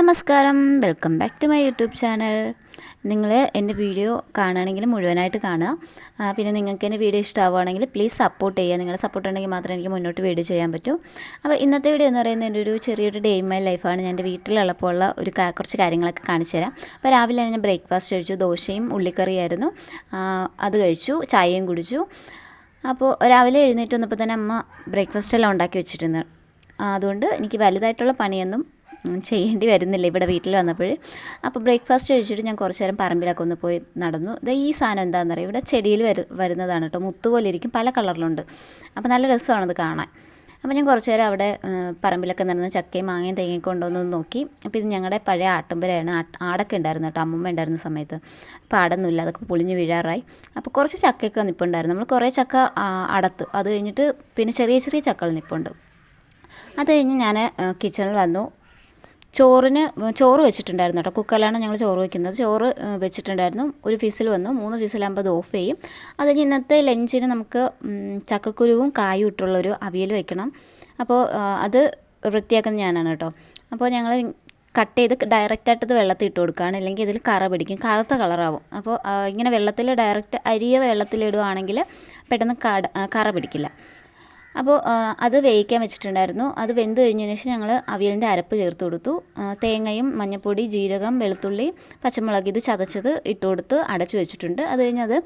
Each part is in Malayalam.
നമസ്കാരം. Welcome back to my YouTube channel നിങ്ങൾ എന്റെ വീഡിയോ കാണുകയാണെങ്കിൽ മുഴുവനായിട്ട് കാണുക. പിന്നെ നിങ്ങൾക്ക് എന്റെ വീഡിയോ ഇഷ്ടമാവുകയാണെങ്കിൽ പ്ലീസ് സപ്പോർട്ട് ചെയ്യുക. നിങ്ങളുടെ സപ്പോർട്ട് ഉണ്ടെങ്കിൽ മാത്രമേ എനിക്ക് മുന്നോട്ട് വീഡിയോ ചെയ്യാൻ പറ്റൂ. അപ്പോൾ ഇന്നത്തെ വീഡിയോ എന്ന് പറയുന്നത് എന്റെ ഒരു ചെറിയൊരു ഡേ ഇൻ മൈ ലൈഫാണ് ഞാൻ എന്റെ വീട്ടിലുള്ളപ്പോൾ ഉള്ള ഒരു കുറച്ച് കാര്യങ്ങളൊക്കെ കാണിച്ചു തരാം. അപ്പോൾ രാവിലെ ഞാൻ ബ്രേക്ക്ഫാസ്റ്റ് കഴിച്ചു. ദോശയും ഉള്ളിക്കറിയായിരുന്നു. അത് കഴിച്ചു. ചായയും കുടിച്ചു. അപ്പോൾ രാവിലെ എഴുന്നേറ്റ് വന്നപ്പോൾ തന്നെ അമ്മ ബ്രേക്ക്ഫാസ്റ്റ് എല്ലാം ഉണ്ടാക്കി വെച്ചിട്ടുണ്ട് അതുകൊണ്ട് എനിക്ക് വലുതായിട്ടുള്ള പണിയൊന്നും ചെയ്യേണ്ടി വരുന്നില്ല ഇവിടെ വീട്ടിൽ വന്നപ്പോൾ അപ്പോൾ ബ്രേക്ക്ഫാസ്റ്റ് കഴിച്ചിട്ട് ഞാൻ കുറച്ച് നേരം പറമ്പിലൊക്കെ ഒന്ന് പോയി നടന്നു. ഇത് ഈ സാധനം എന്താണെന്ന് അറിയാം ഇവിടെ ചെടിയിൽ വരു വരുന്നതാണ് കേട്ടോ. മുത്ത് പോലെ ഇരിക്കും. പല കളറിലുണ്ട്. അപ്പോൾ നല്ല രസമാണത് കാണാൻ. അപ്പോൾ ഞാൻ കുറച്ച് നേരം അവിടെ പറമ്പിലൊക്കെ നടന്ന് ചക്കയും മാങ്ങയും തേങ്ങയും കൊണ്ടുവന്ന് നോക്കി. അപ്പോൾ ഇത് ഞങ്ങളുടെ പഴയ ആട്ടുമ്പരയാണ് ആട്ട്- ആടൊക്കെ ഉണ്ടായിരുന്നു കേട്ടോ. അമ്മമ്മ ഉണ്ടായിരുന്ന സമയത്ത്. അപ്പോൾ ആടൊന്നുമില്ല അതൊക്കെ പൊളിഞ്ഞ് വീഴാറായി. അപ്പോൾ കുറച്ച് ചക്കയൊക്കെ നിൽപ്പുണ്ടായിരുന്നു നമ്മൾ കുറേ ചക്ക അടത്ത്. അത് കഴിഞ്ഞിട്ട് പിന്നെ ചെറിയ ചെറിയ ചക്കകൾ നിൽപ്പുണ്ട് അത് കഴിഞ്ഞ് ഞാൻ കിച്ചണിൽ വന്നു. ചോറിന് ചോറ് വെച്ചിട്ടുണ്ടായിരുന്നു കേട്ടോ. കുക്കറിലാണ് ഞങ്ങൾ ചോറ് വയ്ക്കുന്നത് ചോറ് വെച്ചിട്ടുണ്ടായിരുന്നു. ഒരു ഫിസിൽ വന്നു. മൂന്ന് ഫിസിലാകുമ്പോൾ ഓഫ് ചെയ്യും. അത് കഴിഞ്ഞ് ഇന്നത്തെ ലഞ്ചിന് നമുക്ക് ചക്കക്കുരുവും കായും ഇട്ടുള്ളൊരു അവിയൽ വയ്ക്കണം അപ്പോൾ അത് വൃത്തിയാക്കുന്ന ഞാനാണ് കേട്ടോ. അപ്പോൾ ഞങ്ങൾ കട്ട് ചെയ്ത് ഡയറക്റ്റായിട്ട് ഇത് വെള്ളത്തിൽ ഇട്ട് കൊടുക്കുകയാണ്. അല്ലെങ്കിൽ ഇതിൽ കറ പിടിക്കും. കറുത്ത കളറാവും. അപ്പോൾ ഇങ്ങനെ വെള്ളത്തിൽ ഡയറക്റ്റ് അരിയ വെള്ളത്തിലിടുകയാണെങ്കിൽ പെട്ടെന്ന് കട കറ പിടിക്കില്ല. അപ്പോൾ അത് വേവിക്കാൻ വെച്ചിട്ടുണ്ടായിരുന്നു. അത് വെന്ത് കഴിഞ്ഞതിന് ശേഷം ഞങ്ങൾ അവിയലിന്റെ അരപ്പ് ചേർത്ത് കൊടുത്തു. തേങ്ങയും മഞ്ഞൾപ്പൊടി ജീരകം വെളുത്തുള്ളി പച്ചമുളക് ഇത് ചതച്ചത് ഇട്ട് കൊടുത്ത് അടച്ചു വെച്ചിട്ടുണ്ട്. അത് കഴിഞ്ഞ് അത്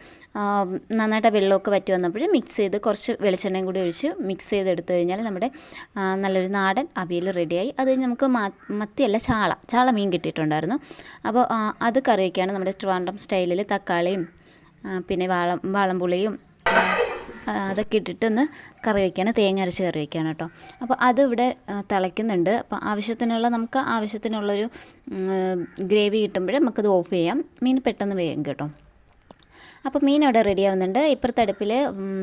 നന്നായിട്ട് വെള്ളമൊക്കെ വറ്റി വന്നപ്പോൾ മിക്സ് ചെയ്ത് കുറച്ച് വെളിച്ചെണ്ണയും കൂടി ഒഴിച്ച് മിക്സ് ചെയ്ത് എടുത്തു കഴിഞ്ഞാൽ നമ്മുടെ നല്ലൊരു നാടൻ അവിയൽ റെഡിയായി. അത് കഴിഞ്ഞ് നമുക്ക് മത്തിയല്ല ചാള ചാള മീൻ കിട്ടിയിട്ടുണ്ടായിരുന്നു. അപ്പോൾ അത് കറി വയ്ക്കുകയാണ് നമ്മുടെ ട്രിവാൻഡ്രം സ്റ്റൈലിൽ തക്കാളിയും പിന്നെ വാളം വാളംപുളിയും അതൊക്കെ ഇട്ടിട്ടൊന്ന് കറി വയ്ക്കുകയാണ് തേങ്ങ അരച്ച് കറി വയ്ക്കുകയാണ് കേട്ടോ. അപ്പോൾ അത് ഇവിടെ തിളയ്ക്കുന്നുണ്ട്. അപ്പോൾ ആവശ്യത്തിനുള്ള നമുക്ക് ആവശ്യത്തിനുള്ളൊരു ഗ്രേവി കിട്ടുമ്പോഴേ നമുക്കത് ഓഫ് ചെയ്യാം. മീൻ പെട്ടെന്ന് വേഗം കേട്ടോ. അപ്പോൾ മീൻ അവിടെ റെഡി ആവുന്നുണ്ട്. ഇപ്പുറത്തെ അടുപ്പിൽ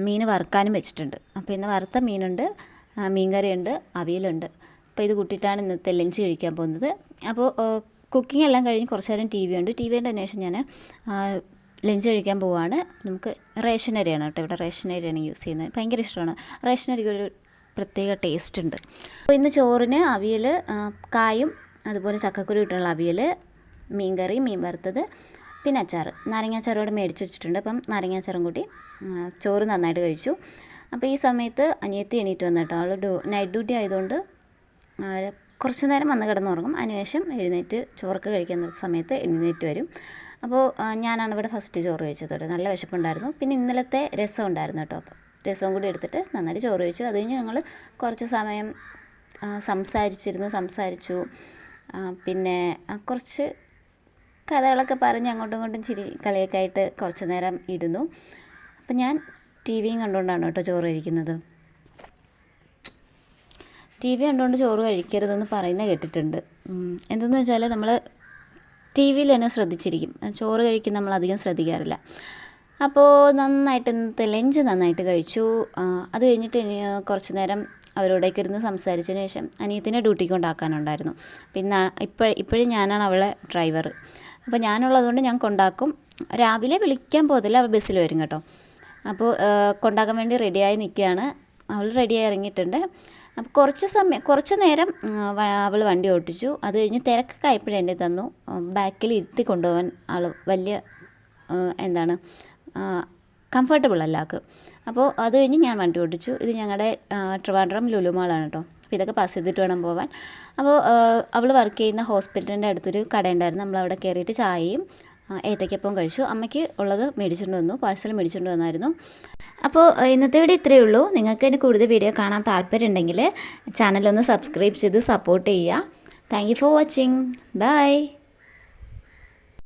മീൻ വറുക്കാനും വെച്ചിട്ടുണ്ട്. അപ്പോൾ ഇന്ന് വറുത്ത മീനുണ്ട് ആ, മീൻകറിയുണ്ട് അവിയലുണ്ട്. അപ്പോൾ ഇത് കൂട്ടിയിട്ടാണ് ഇന്നത്തെ ലഞ്ച് കഴിക്കാൻ പോകുന്നത്. അപ്പോൾ കുക്കിംഗ് എല്ലാം കഴിഞ്ഞ് കുറച്ച് നേരം ടി വി ഉണ്ട് ടി വി ഉണ്ടതിന് ശേഷം ഞാൻ ലഞ്ച് കഴിക്കാൻ പോവുകയാണ് നമുക്ക് റേഷൻ അരിയാണ് കേട്ടോ ഇവിടെ റേഷൻ അരിയാണ് യൂസ് ചെയ്യുന്നത്. ഭയങ്കര ഇഷ്ടമാണ്. റേഷൻ അരിക്ക് ഒരു പ്രത്യേക ടേസ്റ്റ് ഉണ്ട്. അപ്പോൾ ഇന്ന് ചോറിന് അവിയൽ കായും അതുപോലെ ചക്കക്കുരു ഇട്ടുള്ള അവിയൽ മീൻകറി മീൻ വറുത്തത് പിന്നെ അച്ചാർ നാരങ്ങാച്ചാർ ഇവിടെ മേടിച്ച് വെച്ചിട്ടുണ്ട്. അപ്പം നാരങ്ങാച്ചാറും കൂട്ടി ചോറ് നന്നായിട്ട് കഴിച്ചു. അപ്പോൾ ഈ സമയത്ത് അനിയത്തി എണീറ്റ് വന്നു കേട്ടോ. അവൾ ഡ്യൂ നൈറ്റ് ഡ്യൂട്ടി ആയതുകൊണ്ട് കുറച്ച് നേരം വന്ന് കിടന്നുറങ്ങും. അതിനുശേഷം എഴുന്നേറ്റ് ചോറൊക്കെ കഴിക്കുന്ന സമയത്ത് എഴുന്നേറ്റ് വരും. അപ്പോൾ ഞാനാണ് ഇവിടെ ഫസ്റ്റ് ചോറ് കഴിച്ചത് കേട്ടോ. നല്ല വിശപ്പുണ്ടായിരുന്നു. പിന്നെ ഇന്നലത്തെ രസം ഉണ്ടായിരുന്നു കേട്ടോ. അപ്പോൾ രസവും കൂടി എടുത്തിട്ട് നന്നായിട്ട് ചോറ് കഴിച്ചു അത് കഴിഞ്ഞ് ഞങ്ങൾ കുറച്ച് സമയം സംസാരിച്ചിരുന്ന് സംസാരിച്ചു. പിന്നെ കുറച്ച് കഥകളൊക്കെ പറഞ്ഞ് അങ്ങോട്ടും ഇങ്ങോട്ടും ചിരി കളിയൊക്കെ ആയിട്ട് കുറച്ച് നേരം ഇരുന്നു. അപ്പം ഞാൻ ടി വിയും കണ്ടുകൊണ്ടാണ് കേട്ടോ ചോറ് കഴിക്കുന്നത്. ടി വി കണ്ടുകൊണ്ട് ചോറ് കഴിക്കരുതെന്ന് പറയുന്നത് കേട്ടിട്ടുണ്ട്. എന്തെന്ന് വെച്ചാൽ നമ്മൾ ടി വിയിൽ തന്നെ ശ്രദ്ധിച്ചിരിക്കും. ചോറ് കഴിക്കുന്ന നമ്മൾ അധികം ശ്രദ്ധിക്കാറില്ല. അപ്പോൾ നന്നായിട്ട് ഇന്നത്തെ ലഞ്ച് നന്നായിട്ട് കഴിച്ചു. അത് കഴിഞ്ഞിട്ട് കുറച്ച് നേരം അവരോടേക്ക് ഇരുന്ന് സംസാരിച്ചതിന് ശേഷം അനിയത്തിനെ ഡ്യൂട്ടിക്ക് കൊണ്ടാക്കാനുണ്ടായിരുന്നു. പിന്നെ ഇപ്പോൾ ഇപ്പോഴും ഞാനാണ് അവളെ ഡ്രൈവർ. അപ്പോൾ ഞാനുള്ളതുകൊണ്ട് ഞാൻ കൊണ്ടാക്കും. രാവിലെ വിളിക്കാൻ പോകത്തില്ല അവൾ ബസ്സിൽ വരും കേട്ടോ. അപ്പോൾ കൊണ്ടാക്കാൻ വേണ്ടി റെഡിയായി നിൽക്കുകയാണ്. അവൾ റെഡിയായി ഇറങ്ങിയിട്ടുണ്ട്. അപ്പോൾ കുറച്ച് സമയം കുറച്ച് നേരം അവൾ വണ്ടി ഓട്ടിച്ചു അത് കഴിഞ്ഞ് തിരക്കൊക്കെ ആയപ്പോഴേ എന്റെ തന്നു. ബാക്കിൽ ഇരുത്തി കൊണ്ടുപോകാൻ ആൾ വലിയ എന്താണ് കംഫർട്ടബിൾ അല്ല ആൾക്ക്. അപ്പോൾ അത് കഴിഞ്ഞ് ഞാൻ വണ്ടി ഓടിച്ചു. ഇത് ഞങ്ങളുടെ ട്രിവാൻഡ്രം ലുലുമാളാണ് കേട്ടോ അപ്പോൾ ഇതൊക്കെ പാസ് ചെയ്തിട്ട് വേണം പോകാൻ അപ്പോൾ അവൾ വർക്ക് ചെയ്യുന്ന ഹോസ്പിറ്റലിന്റെ അടുത്തൊരു കടയുണ്ടായിരുന്നു. നമ്മളവിടെ കയറിയിട്ട് ചായയും ആ, ഏത്തയ്ക്കപ്പവും കഴിച്ചു. അമ്മയ്ക്ക് ഉള്ളത് മേടിച്ചുകൊണ്ട് വന്നു പാഴ്സൽ മേടിച്ചുകൊണ്ട് വന്നായിരുന്നു. അപ്പോൾ ഇന്നത്തെ വീഡിയോ ഇത്രയേ ഉള്ളൂ. നിങ്ങൾക്ക് ഇനി കൂടുതൽ വീഡിയോ കാണാൻ താല്പര്യം ഉണ്ടെങ്കിൽ ചാനലൊന്ന് സബ്സ്ക്രൈബ് ചെയ്ത് സപ്പോർട്ട് ചെയ്യുക. Thank you for watching bye